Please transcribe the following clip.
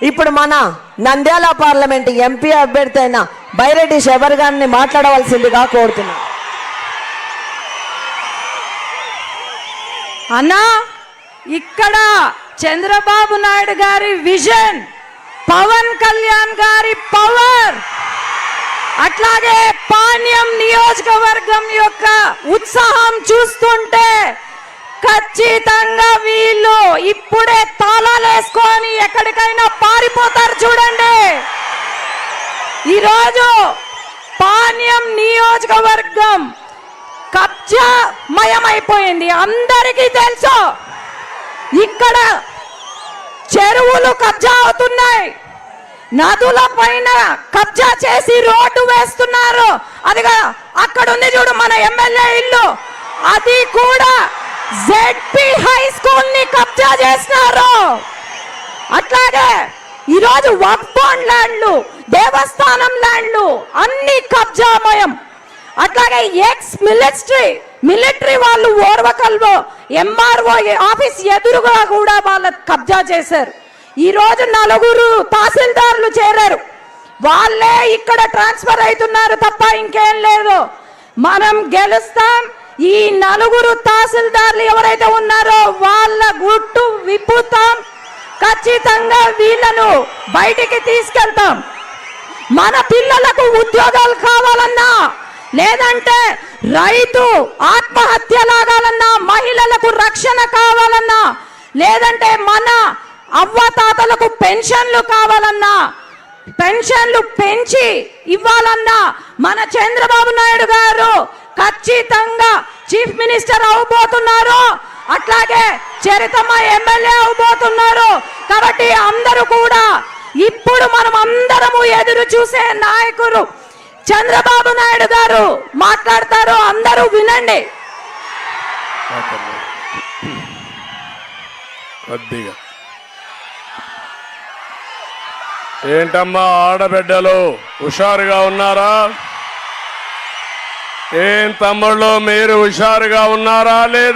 ఇప్పుడు మన Nandyal parliament MP అభ్యర్థి అయిన బైరెడ్డి శబర్ గారిని మాట్లాడవలసిందిగా కోరుతున్నాను అన్నా ఇక్కడ చంద్రబాబు నాయుడు గారి విజన్ పవన్ కళ్యాణ్ గారి పవర్. అట్లాగే పాణ్యం నియోజకవర్గం యొక్క ఉత్సాహం చూస్తుంటే ఖచ్చితంగా వీళ్ళు ఎక్కడికైనా పారిపోతారు చూడండి. ఈరోజు పాణ్యం నియోజకవర్గం కబ్జా మయమైపోయింది అందరికీ తెలుసు ఇక్కడ చెరువులు కబ్జా అవుతున్నాయి. నదుల పైన కబ్జా చేసి రోడ్డు వేస్తున్నారు. అదిగా అక్కడ ఉంది చూడు మన ఎమ్మెల్యే ఇల్లు. అది కూడా జెడ్పీ హై స్కూల్ని కబ్జా చేస్తున్నారు. అట్లాగే ఈరోజు వక్ఫోన్ ల్యాండ్లు దేవస్థానం ల్యాండ్లు అన్ని కబ్జామయం. అట్లాగే ఎక్స్ మిలిటరీ మిలిటరీ వాళ్ళు ఓర్వకల్వో ఎంఆర్ఓ ఆఫీస్ ఎదురుగా కూడా వాళ్ళ కబ్జా చేశారు. ఈరోజు నలుగురు తహసీల్దారులు చేరారు. వాళ్ళే ఇక్కడ ట్రాన్స్ఫర్ అవుతున్నారు తప్ప ఇంకేం లేదు. మనం గెలుస్తాం. ఈ నలుగురు తహసీల్దారులు ఎవరైతే ఉన్నారో వాళ్ళ గుట్టు విప్పుతాం. ఖచ్చితంగా వీళ్ళను బయటికి తీసుకెళ్తాం. మన పిల్లలకు ఉద్యోగాలు కావాలన్నా లేదంటే రైతు ఆత్మహత్య లాగాలన్నా మహిళలకు రక్షణ కావాలన్నా లేదంటే మన అవ్వ తాతలకు పెన్షన్లు కావాలన్నా పెన్షన్లు పెంచి ఇవ్వాలన్నా మన చంద్రబాబు నాయుడు గారు ఖచ్చితంగా చీఫ్ మినిస్టర్ అవబోతున్నారు. అట్లాగే చరితమ్మ ఎమ్మెల్యే అవబోతున్నారు. కాబట్టి అందరూ కూడా ఇప్పుడు మనం అందరము ఎదురు చూసే నాయకులు చంద్రబాబు నాయుడు గారు మాట్లాడతారు. అందరూ వినండి. కొద్దిగా. ఏంటమ్మా ఆడబిడ్డలు? హుషారుగా ఉన్నారా? ఏం తమ్ముళ్ళు మీరు హుషారుగా ఉన్నారా లేదా?